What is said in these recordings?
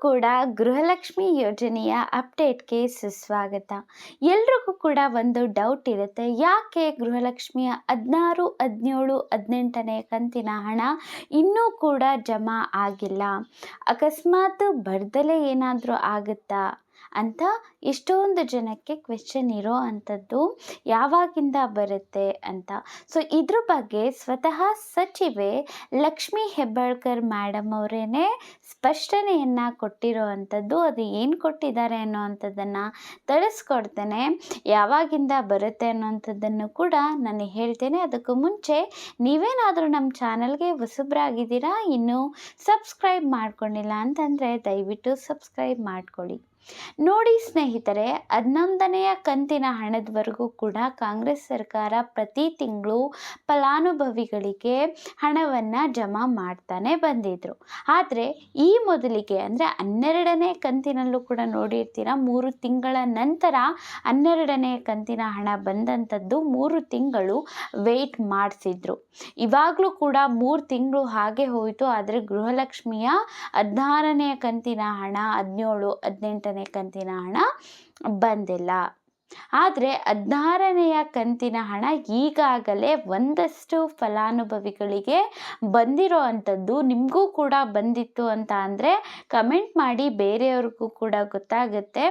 ಕೂಡ ಗೃಹಲಕ್ಷ್ಮಿ ಯೋಜನೆಯ ಅಪ್ಡೇಟ್ಗೆ ಸುಸ್ವಾಗತ. ಎಲ್ರಿಗೂ ಕೂಡ ಒಂದು ಡೌಟ್ ಇರುತ್ತೆ, ಯಾಕೆ ಗೃಹಲಕ್ಷ್ಮಿಯ ಹದಿನಾರು, ಹದಿನೇಳು, ಹದಿನೆಂಟನೇ ಕಂತಿನ ಹಣ ಇನ್ನೂ ಕೂಡ ಜಮಾ ಆಗಿಲ್ಲ? ಅಕಸ್ಮಾತ್ ಬರ್ದಲೇ ಏನಾದರೂ ಆಗುತ್ತಾ? ಅಂತ ಎಷ್ಟೊಂದು ಜನಕ್ಕೆ ಕ್ವೆಶನ್ ಇರೋ ಅಂಥದ್ದು ಯಾವಾಗಿಂದ ಬರುತ್ತೆ ಅಂತ. ಸೊ ಇದ್ರ ಬಗ್ಗೆ ಸ್ವತಃ ಸಚಿವೆ ಲಕ್ಷ್ಮೀ ಹೆಬ್ಬಾಳ್ಕರ್ ಮೇಡಮ್ ಅವರೇನೆ ಸ್ಪಷ್ಟನೆಯನ್ನು ಕೊಟ್ಟಿರೋ ಅಂಥದ್ದು, ಅದು ಏನು ಕೊಟ್ಟಿದ್ದಾರೆ ಅನ್ನೋ ಅಂಥದ್ದನ್ನು ತಿಳಿಸ್ಕೊಡ್ತೇನೆ. ಯಾವಾಗಿಂದ ಬರುತ್ತೆ ಅನ್ನೋಂಥದ್ದನ್ನು ಕೂಡ ನಾನು ಹೇಳ್ತೇನೆ. ಅದಕ್ಕೂ ಮುಂಚೆ ನೀವೇನಾದರೂ ನಮ್ಮ ಚಾನಲ್ಗೆ ಹೊಸಬ್ರಾಗಿದ್ದೀರಾ, ಇನ್ನೂ ಸಬ್ಸ್ಕ್ರೈಬ್ ಮಾಡ್ಕೊಂಡಿಲ್ಲ ಅಂತಂದರೆ ದಯವಿಟ್ಟು ಸಬ್ಸ್ಕ್ರೈಬ್ ಮಾಡ್ಕೊಳ್ಳಿ. ನೋಡಿ ಸ್ನೇಹಿತರೆ ಹನ್ನೊಂದನೆಯ ಕಂತಿನ ಹಣದವರೆಗೂ ಕೂಡ ಕಾಂಗ್ರೆಸ್ ಸರ್ಕಾರ ಪ್ರತಿ ತಿಂಗಳು ಫಲಾನುಭವಿಗಳಿಗೆ ಹಣವನ್ನು ಜಮಾ ಮಾಡ್ತಾನೆ ಬಂದಿದ್ರು. ಆದರೆ ಈ ಮೊದಲಿಗೆ ಅಂದರೆ ಹನ್ನೆರಡನೇ ಕಂತಿನಲ್ಲೂ ಕೂಡ ನೋಡಿರ್ತೀರ, ಮೂರು ತಿಂಗಳ ನಂತರ ಹನ್ನೆರಡನೇ ಕಂತಿನ ಹಣ ಬಂದಂಥದ್ದು ಮೂರು ತಿಂಗಳು ವೆಯ್ಟ್ ಮಾಡಿಸಿದ್ರು. ಇವಾಗಲೂ ಕೂಡ ಮೂರು ತಿಂಗಳು ಹಾಗೆ ಹೋಯಿತು, ಆದರೆ ಗೃಹಲಕ್ಷ್ಮಿಯ ಹದಿನಾರನೇ ಕಂತಿನ ಹಣ, ಹದಿನೇಳು, ಹದಿನೆಂಟನೇ ಕಂತಿನ ಹಣ ಬಂದಿಲ್ಲ. ಆದರೆ ಹದಿನಾರನೆಯ ಕಂತಿನ ಹಣ ಈಗಾಗಲೇ ಒಂದಷ್ಟು ಫಲಾನುಭವಿಗಳಿಗೆ ಬಂದಿರೋ ಅಂಥದ್ದು ನಿಮಗೂ ಕೂಡ ಬಂದಿತ್ತು ಅಂತ ಅಂದರೆ ಕಮೆಂಟ್ ಮಾಡಿ ಬೇರೆಯವ್ರಿಗೂ ಕೂಡ ಗೊತ್ತಾಗುತ್ತೆ.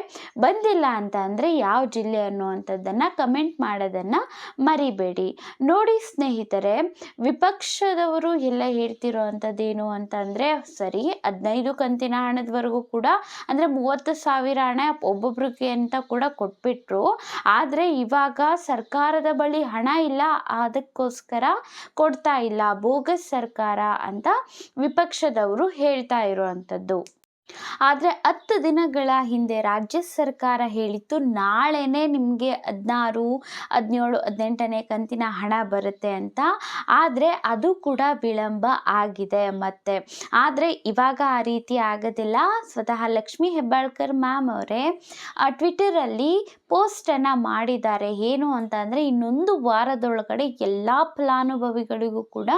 ಬಂದಿಲ್ಲ ಅಂತ ಅಂದರೆ ಯಾವ ಜಿಲ್ಲೆ ಅನ್ನುವಂಥದ್ದನ್ನು ಕಮೆಂಟ್ ಮಾಡೋದನ್ನು ಮರಿಬೇಡಿ. ನೋಡಿ ಸ್ನೇಹಿತರೆ, ವಿಪಕ್ಷದವರು ಎಲ್ಲ ಹೇಳ್ತಿರೋ ಅಂಥದ್ದೇನು ಅಂತಂದರೆ ಸರಿ, ಹದಿನೈದು ಕಂತಿನ ಹಣದವರೆಗೂ ಕೂಡ, ಅಂದರೆ ಮೂವತ್ತು ಸಾವಿರ ಹಣ ಒಬ್ಬೊಬ್ರಿಗೆ ಅಂತ ಕೂಡ ಕೊಟ್ಬಿಟ್ರು. ಆದರೆ ಇವಾಗ ಸರ್ಕಾರದ ಬಳಿ ಹಣ ಇಲ್ಲ, ಅದಕ್ಕೋಸ್ಕರ ಕೊಡ್ತಾ ಇಲ್ಲ ಬೋಗಸ್ ಸರ್ಕಾರ ಅಂತ ವಿಪಕ್ಷದವರು ಹೇಳ್ತಾ ಇರುವಂಥದ್ದು. ಆದರೆ ಹತ್ತು ದಿನಗಳ ಹಿಂದೆ ರಾಜ್ಯ ಸರ್ಕಾರ ಹೇಳಿತ್ತು, ನಾಳೆನೇ ನಿಮಗೆ ಹದಿನಾರು, ಹದಿನೇಳು, ಹದಿನೆಂಟನೇ ಕಂತಿನ ಹಣ ಬರುತ್ತೆ ಅಂತ. ಆದರೆ ಅದು ಕೂಡ ವಿಳಂಬ ಆಗಿದೆ ಮತ್ತೆ. ಆದರೆ ಇವಾಗ ಆ ರೀತಿ ಆಗೋದಿಲ್ಲ. ಸ್ವತಃ ಲಕ್ಷ್ಮೀ ಹೆಬ್ಬಾಳ್ಕರ್ ಮ್ಯಾಮ್ ಅವರೇ ಟ್ವಿಟರಲ್ಲಿ ಪೋಸ್ಟನ್ನು ಮಾಡಿದ್ದಾರೆ. ಏನು ಅಂತ ಅಂದರೆ ಇನ್ನೊಂದು ವಾರದೊಳಗಡೆ ಎಲ್ಲ ಫಲಾನುಭವಿಗಳಿಗೂ ಕೂಡ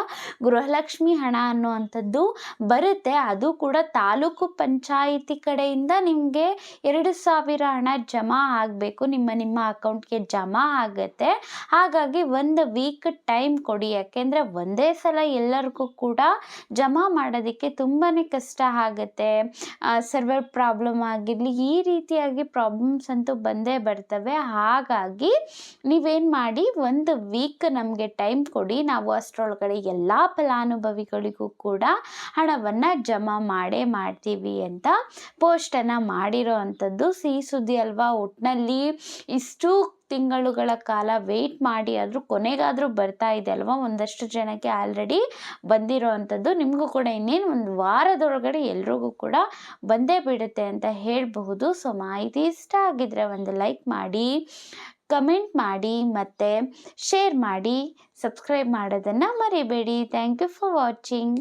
ಗೃಹಲಕ್ಷ್ಮಿ ಹಣ ಅನ್ನುವಂಥದ್ದು ಬರುತ್ತೆ. ಅದು ಕೂಡ ತಾಲೂಕು ಪಂಚಾಯಿತಿ ಕಡೆಯಿಂದ ನಿಮಗೆ ಎರಡು ಸಾವಿರ ಹಣ ಜಮಾ ಆಗಬೇಕು. ನಿಮ್ಮ ನಿಮ್ಮ ಅಕೌಂಟ್ಗೆ ಜಮಾ ಆಗುತ್ತೆ. ಹಾಗಾಗಿ ಒಂದು ವೀಕ್ ಟೈಮ್ ಕೊಡಿ. ಯಾಕೆಂದರೆ ಒಂದೇ ಸಲ ಎಲ್ಲರಿಗೂ ಕೂಡ ಜಮಾ ಮಾಡೋದಕ್ಕೆ ತುಂಬಾ ಕಷ್ಟ ಆಗುತ್ತೆ. ಸರ್ವರ್ ಪ್ರಾಬ್ಲಮ್ ಆಗಿರಲಿ, ಈ ರೀತಿಯಾಗಿ ಪ್ರಾಬ್ಲಮ್ಸ್ ಅಂತೂ ಬಂದೇ ಬರ್ತವೆ. ಹಾಗಾಗಿ ನೀವೇನು ಮಾಡಿ, ಒಂದು ವೀಕ್ ನಮಗೆ ಟೈಮ್ ಕೊಡಿ. ನಾವು ಅಷ್ಟರೊಳಗಡೆ ಎಲ್ಲ ಫಲಾನುಭವಿಗಳಿಗೂ ಕೂಡ ಹಣವನ್ನು ಜಮಾ ಮಾಡೇ ಮಾಡ್ತೀವಿ ಅಂತ ಪೋಸ್ಟನ್ನು ಮಾಡಿರೋ ಅಂಥದ್ದು. ಸಿಹಿ ಸುದ್ದಿ ಅಲ್ವಾ? ಒಟ್ಟಿನಲ್ಲಿ ಇಷ್ಟು ತಿಂಗಳುಗಳ ಕಾಲ ವೆಯ್ಟ್ ಮಾಡಿ ಆದರೂ ಕೊನೆಗಾದರೂ ಬರ್ತಾ ಇದೆ ಅಲ್ವಾ? ಒಂದಷ್ಟು ಜನಕ್ಕೆ ಆಲ್ರೆಡಿ ಬಂದಿರೋ ಅಂಥದ್ದು. ನಿಮಗೂ ಕೂಡ ಇನ್ನೇನು ಒಂದು ವಾರದೊಳಗಡೆ ಎಲ್ರಿಗೂ ಕೂಡ ಬಂದೇ ಬಿಡುತ್ತೆ ಅಂತ ಹೇಳಬಹುದು. ಸೊ ಮಾಹಿತಿ ಇಷ್ಟ ಆಗಿದ್ರೆ ಒಂದು ಲೈಕ್ ಮಾಡಿ ಕಮೆಂಟ್ ಮಾಡಿ, ಮತ್ತು ಶೇರ್ ಮಾಡಿ ಸಬ್ಸ್ಕ್ರೈಬ್ ಮಾಡೋದನ್ನು ಮರಿಬೇಡಿ. Thank you for watching